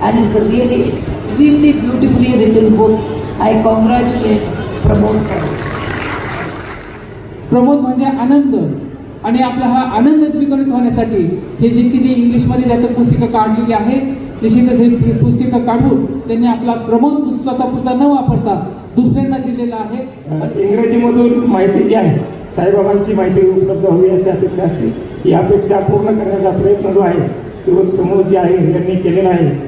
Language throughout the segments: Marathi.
and it's a really extremely beautifully written book. I congratulate Pramod for it. Pramod म्हणजे आनंद आणि आपला हा आनंद द्विगुणित होण्यासाठी हे जे तिने इंग्लिशमध्ये ज्यात पुस्तिका काढलेली आहे निश्चितच हे पुस्तिका काढून त्यांनी आपला प्रमोद स्वतःपुरता न वापरता दुसऱ्यांना दिलेला आहे आणि इंग्रजीमधून माहिती जी आहे साईबाबांची माहिती उपलब्ध व्हावी अशी अपेक्षा असते ही अपेक्षा पूर्ण करण्याचा प्रयत्न जो आहे श्रीमंत प्रमोद जी आहे यांनी केलेला आहे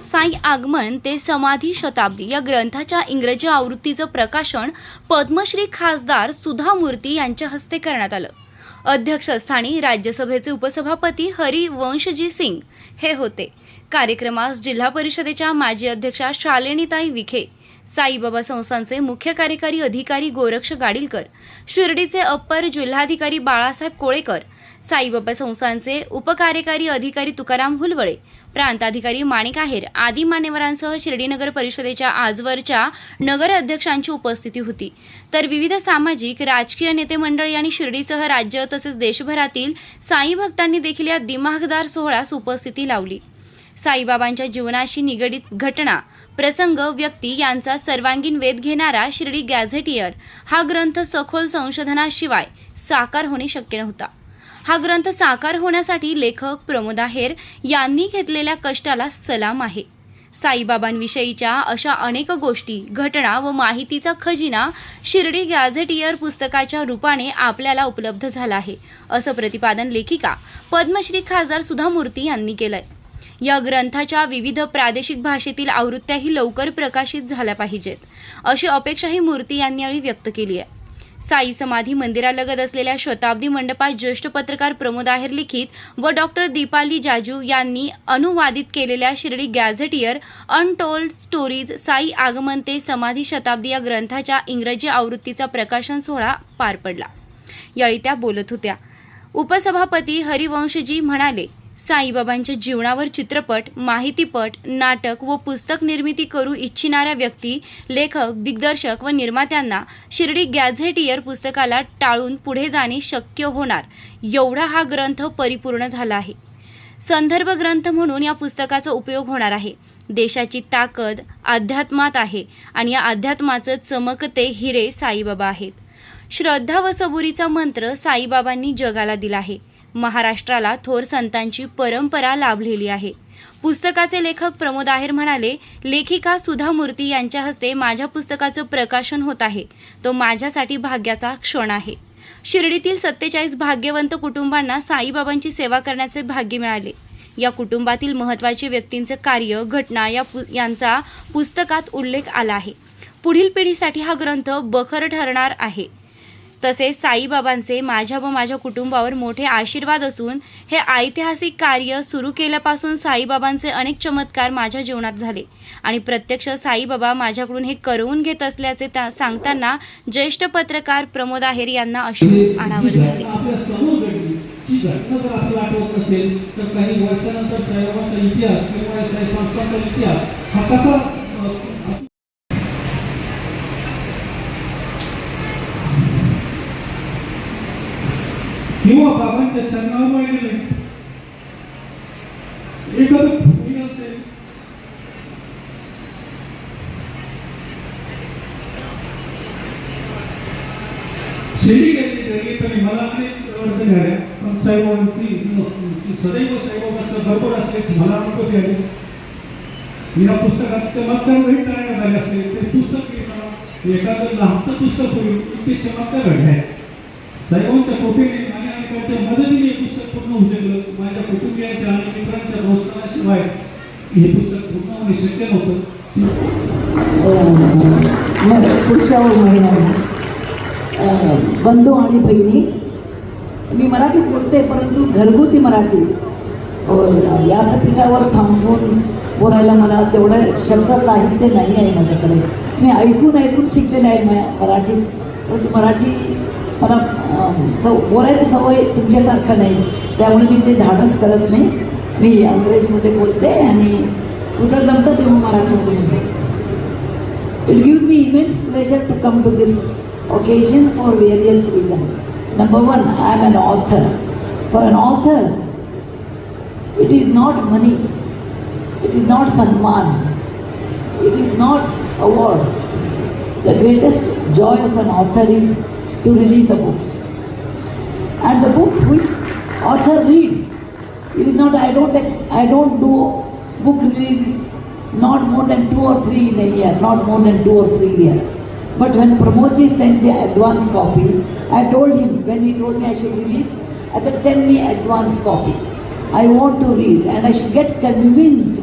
साई आगमन ते समाधी शताब्दी या ग्रंथाच्या इंग्रजी आवृत्तीचं प्रकाशन पद्मश्री खासदार सुधा मूर्ती यांच्या हस्ते करण्यात आलं. अध्यक्षस्थानी राज्यसभेचे उपसभापती हरिवंशजी सिंग हे होते. कार्यक्रमास जिल्हा परिषदेच्या माजी अध्यक्षा शालिनीताई विखे साईबाबा संस्थांचे मुख्य कार्यकारी अधिकारी गोरक्ष गाडीलकर शिर्डीचे अप्पर जिल्हाधिकारी बाळासाहेब कोळेकर साईबाबा संस्थांचे उपकार्यकारी अधिकारी तुकाराम हुलवळे प्रांताधिकारी माणिक आहेर आदी मान्यवरांसह शिर्डी नगर परिषदेच्या आजवरच्या नगर अध्यक्षांची उपस्थिती होती. तर विविध सामाजिक राजकीय नेते मंडळी आणि शिर्डीसह राज्य तसेच देशभरातील साई भक्तांनी देखील या दिमागदार सोहळ्यास उपस्थिती लावली. साईबाबांच्या जीवनाशी निगडीत घटना प्रसंग व्यक्ती यांचा सर्वांगीण वेध घेणारा शिर्डी गॅझेटियर हा ग्रंथ सखोल संशोधनाशिवाय साकार होणे शक्य नव्हता. हा ग्रंथ साकार होण्यासाठी लेखक प्रमोद आहेर यांनी घेतलेल्या कष्टाला सलाम आहे. साईबाबांविषयीच्या अशा अनेक गोष्टी घटना व माहितीचा खजिना शिर्डी गॅझेटियर पुस्तकाच्या रूपाने आपल्याला उपलब्ध झाला आहे असं प्रतिपादन लेखिका पद्मश्री खासदार सुधा मूर्ती यांनी केलंय. या ग्रंथाच्या विविध प्रादेशिक भाषेतील आवृत्त्याही लवकर प्रकाशित झाल्या पाहिजेत अशी अपेक्षाही मूर्ती यांनी यावेळी व्यक्त केली आहे. साई समाधी मंदिरालगत असलेल्या शताब्दी मंडपात ज्येष्ठ पत्रकार प्रमोद आहेर लिखित व डॉक्टर दीपाली जाजू यांनी अनुवादित केलेल्या Shirdi gazetteer untold stories Sai आगमन ते समाधी शताब्दी या ग्रंथाच्या इंग्रजी आवृत्तीचा प्रकाशन सोहळा पार पडला. यावेळी त्या बोलत होत्या. उपसभापती हरिवंशजी म्हणाले साईबाबांच्या जीवनावर चित्रपट माहितीपट नाटक व पुस्तक निर्मिती करू इच्छिणाऱ्या व्यक्ती लेखक दिग्दर्शक व निर्मात्यांना शिर्डी गॅझेटियर पुस्तकाला टाळून पुढे जाणे शक्य होणार. एवढा हा ग्रंथ परिपूर्ण झाला आहे. संदर्भ ग्रंथ म्हणून या पुस्तकाचा उपयोग होणार आहे. देशाची ताकद अध्यात्मात आहे आणि या अध्यात्माचं चमकते हिरे साईबाबा आहेत. श्रद्धा व सबुरीचा मंत्र साईबाबांनी जगाला दिला आहे. महाराष्ट्राला थोर संतांची परंपरा लाभलेली आहे. पुस्तकाचे लेखक प्रमोद आहेर म्हणाले लेखिका सुधा मूर्ती यांच्या हस्ते माझ्या पुस्तकाचं प्रकाशन होत आहे. तो माझ्यासाठी भाग्याचा क्षण आहे. शिर्डीतील सत्तेचाळीस भाग्यवंत कुटुंबांना साईबाबांची सेवा करण्याचे भाग्य मिळाले. या कुटुंबातील महत्त्वाचे व्यक्तींचे कार्य घटना या पु यांचा पुस्तकात उल्लेख आला आहे. पुढील पिढीसाठी हा ग्रंथ बखर ठरणार आहे. तसेच साईबाबांचे माझ्या व माझ्या कुटुंबावर मोठे आशीर्वाद असून हे ऐतिहासिक कार्य सुरू केल्यापासून साईबाबांचे अनेक चमत्कार माझ्या जीवनात झाले. आणि प्रत्यक्ष साईबाबा माझ्याकडून हे करवून घेत असल्याचे त्या सांगताना ज्येष्ठ पत्रकार प्रमोद आहेर यांना अश्रू अनावर घटना झाले. किंवा बाबांच्या चरणावर गेले एखादं फुल असेल शिर्डी गेली गेली तरी मला अनेक अडचणी आल्या पण साहेबांची सदैव साईबाबांचं भरपूर असल्याची मला अनुभूती आली या पुस्तकात चमत्कार जरी करायला झाले असले ते पुस्तक एखादं लहानसं पुस्तक होईल ते चमत्कार घडले साहेबांच्या कृपेने आणि अनेकांच्या मदतीने हे पुस्तक पूर्ण होऊ शकलं माझ्या कुटुंबियांच्या आणि मित्रांच्या प्रोत्साहनाशिवाय हे पुस्तक पूर्ण होणे शक्य नव्हतं. पुढच्या महिन्याला बंधू आणि बहिणी मी मराठी बोलते परंतु घरगुती मराठी. हो, व्यासपीठावर थांबून बोलायला मला तेवढं शब्द साहित्य नाही आहे माझ्याकडे. मी ऐकून ऐकून शिकलेलं आहे मराठी परंतु मराठी मला सव बोरायचं सवय तुमच्यासारखं नाही. त्यामुळे मी ते धाडस करत नाही. मी इंग्रजीमध्ये बोलते आणि कुठं जमतं तेव्हा मराठीमध्ये मी बोलते. It give me immense pressure to come to this occasion for various reason number one I am an author for an author it is not money it is not सन्मान it is not award the greatest joy of an author is to release a book. And the book which author reads, it is not, I don't, I don't do book release not more than two or three in a year, not more than two or three year. But when Pramodji sent the advance copy, I told him when he told me I should release, I said send me advance copy. I want to read and I should get convinced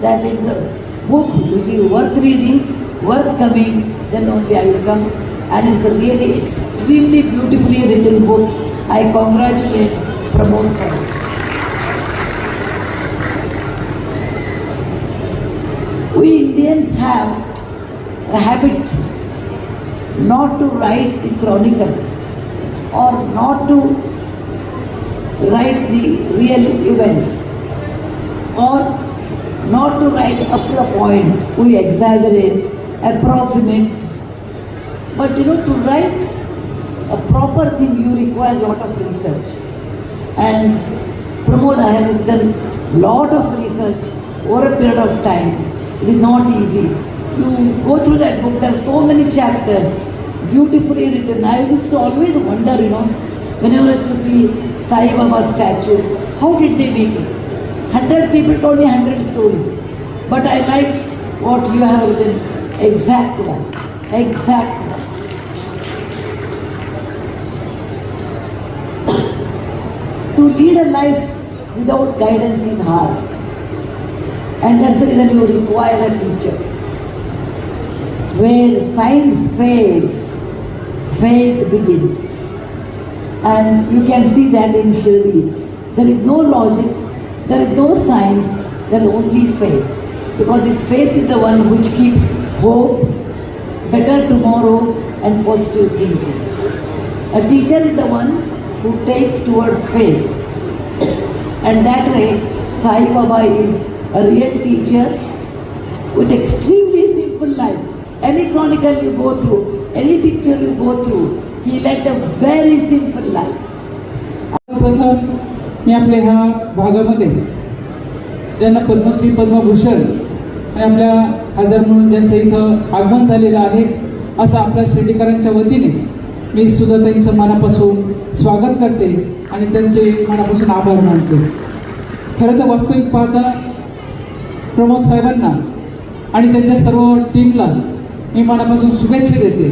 that it's a book which is worth reading, worth coming, then only I will come. And it's a really extremely beautifully written book. I congratulate Pramod for it. We Indians have a habit not to write the chronicles or not to write the real events or not to write up to the point. We exaggerate, approximate. But you know, to write a proper thing, you require a lot of research. And Pramod, I have done lot of research over a period of time. It is not easy. You go through that book, there are so many chapters, beautifully written. I used to always wonder, you know, whenever I used to see Sai Baba statue, how did they make it? Hundred people told me hundred stories. But I liked what you have written, exact one, exact one. To lead a life without guidance in heart. And that's the reason you require a teacher. Where science fails, faith begins. And you can see that in Shirdi. There is no logic, there is no science, there is only faith. Because this faith is the one which keeps hope, better tomorrow, and positive thinking. A teacher is the one who takes towards faith. and that way, Sai Baba is a real teacher with extremely simple life. Any chronicle you go through, any picture you go through, he led a very simple life. प्रथम मी आपल्या ह्या भागामध्ये ज्यांना पद्मश्री पद्मभूषण आणि आपल्या खासदार म्हणून ज्यांचं इथं आगमन झालेलं आहे असं आपल्या शिर्डीकरांच्या वतीने मी सुद्धा त्यांचं मनापासून स्वागत करते आणि त्यांचे मनापासून आभार मानते. खरं तर वास्तविक पाहता प्रमोद साहेबांना आणि त्यांच्या सर्व टीमला मी मनापासून शुभेच्छा देते.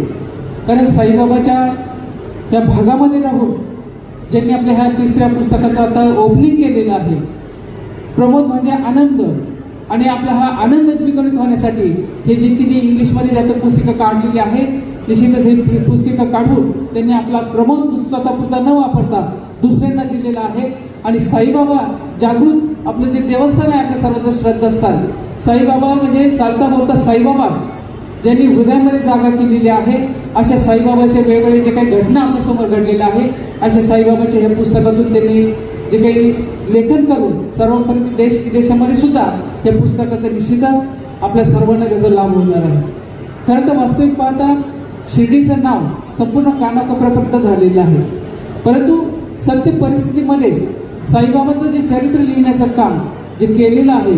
कारण साईबाबाच्या या भागामध्ये राहून ज्यांनी आपल्या ह्या तिसऱ्या पुस्तकाचं आता ओपनिंग केलेलं आहे प्रमोद म्हणजे आनंद आणि आपला हा आनंद द्विगणित होण्यासाठी हे जे तिने इंग्लिशमध्ये ज्यात पुस्तिका काढलेली आहे निश्चितच हे पुस्तिका काढून त्यांनी आपला प्रमोद स्वतःपुरता न वापरता दुसऱ्यांना दिलेला आहे. आणि साईबाबा जागृत आपलं जे देवस्थान आहे आपल्या सर्वांचं श्रद्धास्थान. साईबाबा म्हणजे चालता बोलता साईबाबा ज्यांनी हृदयामध्ये जागा केलेली आहे. अशा साईबाबाच्या वेगवेगळ्या जे काही घटना आपल्यासमोर घडलेल्या आहे अशा साईबाबाच्या या पुस्तकातून त्यांनी जे काही लेखन करून सर्वांपर्यंत देश विदेशामध्ये सुद्धा या पुस्तकाचा निश्चितच आपल्या सर्वांना त्याचा लाभ होणार आहे. खरं तर वास्तविक पाहता शिर्डीचं नाव संपूर्ण कानाकोपऱ्यापर्यंत झालेलं आहे. परंतु सत्य परिस्थितीमध्ये साईबाबांचं जे चरित्र लिहिण्याचं काम जे केलेलं आहे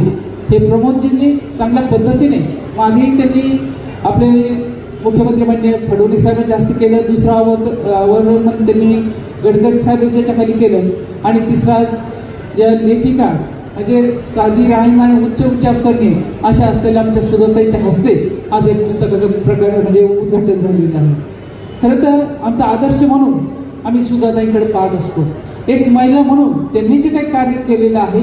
हे प्रमोदजींनी चांगल्या पद्धतीने मागेही त्यांनी आपले मुख्यमंत्री मान्य फडणवीस साहेब जास्त केलं दुसरं अवत मग त्यांनी गडकरी साहेब याच्याखाली केलं. आणि तिसराच या लेखिका म्हणजे साधी राहणीमान उच्च विचारसरणी अशा असलेल्या आमच्या सुदताईच्या हस्ते आज एक पुस्तकाचं प्रकार म्हणजे उद्घाटन झालेलं आहे. खरं तर आमचा आदर्श म्हणून आम्ही सुधाताईकडे पाहत असतो. एक महिला म्हणून त्यांनी जे काही कार्य केलेलं आहे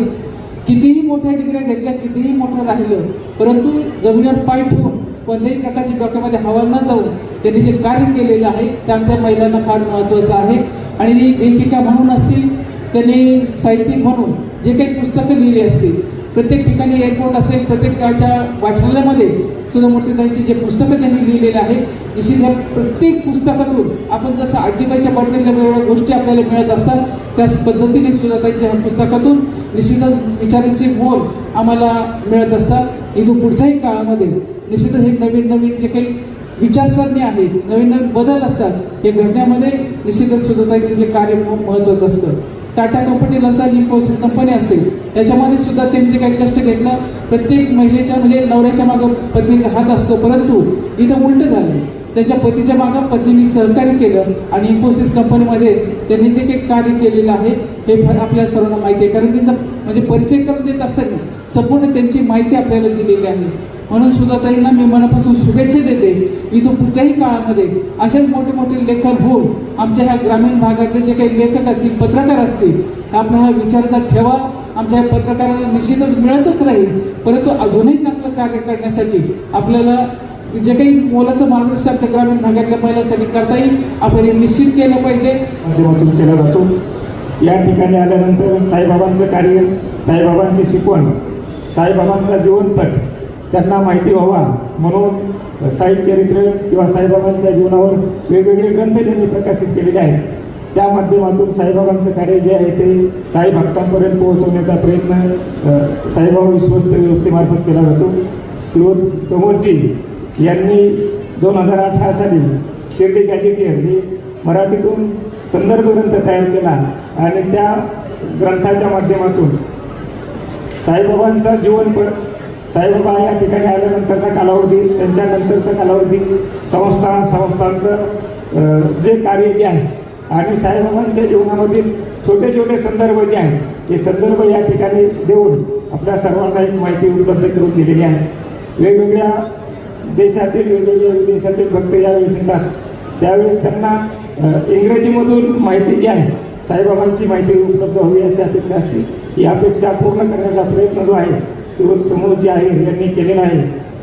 कितीही मोठ्या डिग्र्या घेतल्या कितीही मोठं राहिलं परंतु जमिनीवर पाय ठेवून कोणत्याही प्रकारची डोक्यामध्ये हवा न जाऊन त्यांनी जे कार्य केलेलं आहे ते आमच्या महिलांना फार महत्त्वाचं आहे. आणि एकेका म्हणून असतील त्यांनी साहित्यिक म्हणून जे काही पुस्तकं लिहिली असतील प्रत्येक ठिकाणी एअरपोर्ट असेल प्रत्येकाच्या वाचनालयामध्ये सुद्धा मूर्तीताईंची जे पुस्तकं त्यांनी लिहिलेले आहे निश्चित ह्या प्रत्येक पुस्तकातून आपण जसं आजीबाईच्या बटवीतल्या वेगवेगळ्या गोष्टी आपल्याला मिळत असतात त्याच पद्धतीने सुद्धा त्यांच्या पुस्तकातून निश्चितच विचारांचे मोल आम्हाला मिळत असतात. इथून पुढच्याही काळामध्ये निश्चितच हे नवीन नवीन जे काही विचारसरणी आहे नवीन नवीन बदल असतात हे घडण्यामध्ये निश्चितच सुद्धा जे कार्य महत्त्वाचं असतं. टाटा कंपनी असेल इन्फोसिस कंपनी असेल याच्यामध्ये सुद्धा त्यांनी जे काही कष्ट घेतलं प्रत्येक महिलेच्या म्हणजे नवऱ्याच्या मागं पत्नीचा हात असतो परंतु इथं उलट झालं. त्याच्या पतीच्या मागं पत्नीने सहकार्य केलं आणि इन्फोसिस कंपनीमध्ये त्यांनी जे काही कार्य केलेलं आहे हे आपल्या सर्वांना माहिती आहे. कारण त्यांचा म्हणजे परिचय करून देत असताना संपूर्ण त्यांची माहिती आपल्याला दिलेली आहे. म्हणून सुद्धा ताईंना मी मनापासून शुभेच्छा देते. इथून पुढच्याही काळामध्ये असेच मोठे मोठे लेखक होऊन आमच्या ह्या ग्रामीण भागातले जे काही लेखक असतील पत्रकार असतील आपला हा विचाराचा ठेवा. आमच्या या पत्रकारांना निश्चितच मिळतच राहील. परंतु अजूनही चांगलं कार्य करण्यासाठी आपल्याला जे काही मोलाचं मार्गदर्शन आमच्या ग्रामीण भागातल्या महिलांसाठी करता येईल आपण हे निश्चित केलं पाहिजे. माध्यमातून केला जातो. या ठिकाणी आल्यानंतर साईबाबांचं कार्य साईबाबांची शिकवण साईबाबांचा जीवनपट त्यांना माहिती व्हावा. म्हणून साई चरित्र किंवा साईबाबांच्या जीवनावर वेगवेगळे ग्रंथ त्यांनी प्रकाशित केलेले आहेत. त्या माध्यमातून साईबाबांचं कार्य जे आहे ते साई भक्तांपर्यंत पोहोचवण्याचा प्रयत्न साईबाबा विश्वस्त व्यवस्थेमार्फत केला जातो. श्रीवत प्रमोदजी यांनी दोन हजार अठरा साली शिर्डी गॅजेटियर यांनी मराठीतून संदर्भ ग्रंथ तयार केला आणि त्या ग्रंथाच्या माध्यमातून साईबाबांचा जीवनपट साईबाबा या ठिकाणी आल्यानंतरचा कालावधी त्यांच्यानंतरचा कालावधी संस्था संस्थांचं जे कार्य जे आहे. आणि साईबाबांच्या जीवनामधील छोटे छोटे संदर्भ जे आहेत ते संदर्भ या ठिकाणी देऊन आपल्या सर्वांना एक माहिती उपलब्ध करून दिलेली आहे. वेगवेगळ्या देशातील वेगवेगळ्या विदेशातील भक्त यावेळेस येतात. त्यावेळेस त्यांना इंग्रजीमधून माहिती जी आहे साईबाबांची माहिती उपलब्ध हवी अशी अपेक्षा असते. ही अपेक्षा पूर्ण करण्याचा प्रयत्न जो आहे श्रीमंत प्रमोदजी आहे यांनी केलेलं आहे.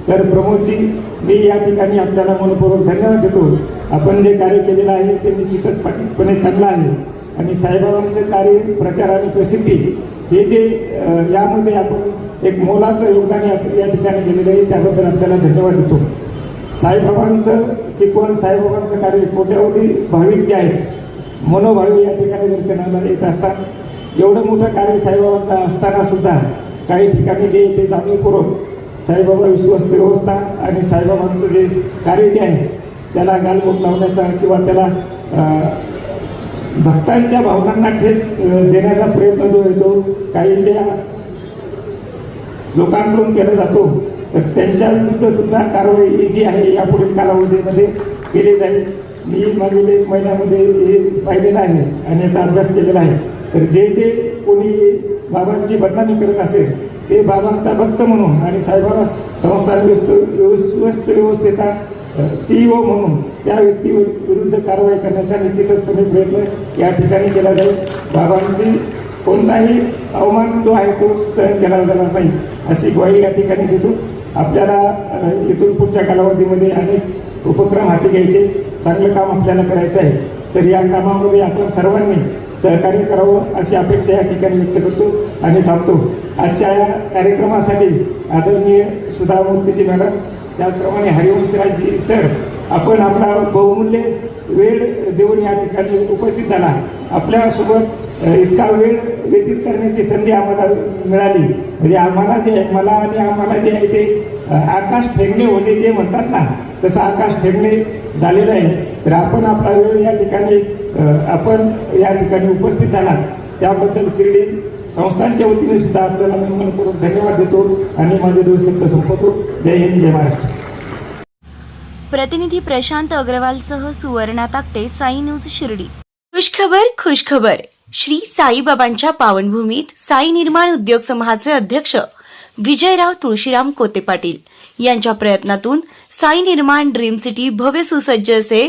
तर प्रमोदजी मी या ठिकाणी आपल्याला मनपूर्वक धन्यवाद देतो. आपण जे कार्य केलेलं आहे ते निश्चितच पाठीतपणे चांगलं आहे. आणि साईबाबांचं कार्य प्रचार आणि प्रसिद्धी हे जे यामध्ये आपण एक मोलाचं योगदान या या ठिकाणी केलेलं आहे त्याबद्दल आपल्याला धन्यवाद देतो. साईबाबांचं शिकवण साईबाबांचं कार्य कोट्यावधी भाविक जे आहेत मनोभावी या ठिकाणी दर्शनाला येत असतात. एवढं मोठं कार्य साईबाबांचं असताना सुद्धा काही ठिकाणी जे ते जाणीवपूर्वक साईबाबा विश्वस्त व्यवस्था आणि साईबाबांचं जे कार्य जे आहे त्याला गालबोट लावण्याचा किंवा त्याला भक्तांच्या भावनांना ठेच देण्याचा प्रयत्न जो येतो काही ज्या लोकांकडून केला जातो तर त्यांच्याविरुद्ध सुद्धा कारवाई जी आहे यापुढील कालावधीमध्ये केली जाईल. मी मागील एक महिन्यामध्ये हे पाहिलेलं आहे आणि याचा अभ्यास केलेला आहे. तर जे जे कोणी बाबांची बदनामी करत असेल ते बाबांचा भक्त म्हणून आणि साहेबांना संस्थान व्यवस्थ व्यवस्थेचा सीईओ म्हणून त्या व्यक्तीवर विरुद्ध कारवाई करण्याचा निश्चितचपणे प्रयत्न या ठिकाणी केला जाईल. बाबांची कोणताही अवमान जो आहे तो सहन केला जाणार नाही अशी ग्वाही या ठिकाणी देतो. आपल्याला इथून पुढच्या कालावधीमध्ये अनेक उपक्रम हाती घ्यायचे. चांगलं काम आपल्याला करायचं आहे. तर या कामामध्ये आपण सर्वांनी सहकार्य करावं अशी अपेक्षा या ठिकाणी व्यक्त करतो आणि थांबतो. आजच्या या कार्यक्रमासाठी आदरणीय सुधामूर्तीजी मॅडम त्याचप्रमाणे हरिवंशराजजी सर आपण आपला बहुमूल्य वेळ देऊन या ठिकाणी उपस्थित झाला. आपल्यासोबत इतका वेळ व्यतीत करण्याची संधी आम्हाला मिळाली. म्हणजे आम्हाला जे आहे मला आणि आम्हाला जे आहे ते आकाश ठेंगणे होणे जे म्हणतात ना तसं आकाश ठेंगणे झालेलं आहे. तर आपण आपला वेळ या ठिकाणी आपण या ठिकाणी उपस्थित झाला त्याबद्दल शिर्डी संस्थांच्या वतीने सुद्धा आपल्याला मी मनपूर्वक धन्यवाद देतो आणि माझे दोन शब्द संपवतो. जय हिंद जय महाराष्ट्र. प्रतिनिधी प्रशांत अग्रवालसह सुवर्णा ताकटे साई न्यूज शिर्डी. खुशखबर खुशखबर. श्री साईबाबांच्या पावनभूमीत साई निर्माण उद्योग समूहाचे अध्यक्ष विजयराव तुळशीराम कोते पाटील यांच्या प्रयत्नातून साई निर्माण ड्रीम सिटी भव्य सुसज्ज असे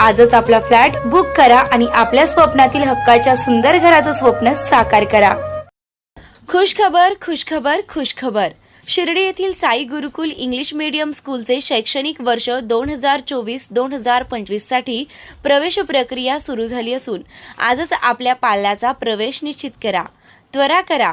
आजच आपला फ्लॅट बुक करा आणि आपल्या स्वप्नातील हक्काच्या सुंदर घराचं स्वप्न साकार करा. खुशखबर खुशखबर खुशखबर शिर्डी येथील साई गुरुकुल इंग्लिश मीडियम स्कूलचे शैक्षणिक वर्ष दोन हजार चोवीस दोन हजार पंचवीससाठी प्रवेश प्रक्रिया सुरू झाली असून आजच आपल्या पाल्याचा प्रवेश निश्चित करा. त्वरा करा.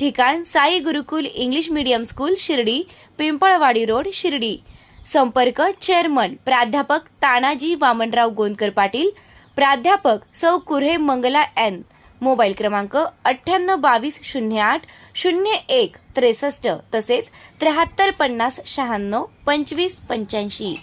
ठिकाण Sai Gurukul English medium school Shirdi Pimpalwadi road Shirdi. संपर्क चेअरमन प्राध्यापक तानाजी वामनराव गोंदकर पाटील प्राध्यापक सौ कुऱ्हे मंगला एन. मोबाईल क्रमांक अठ्ठ्याण्णव बावीस शून्य आठ शून्य एक त्रेसष्ट तसेच त्र्याहत्तर पन्नास शहाण्णव पंचवीस पंच्याऐंशी.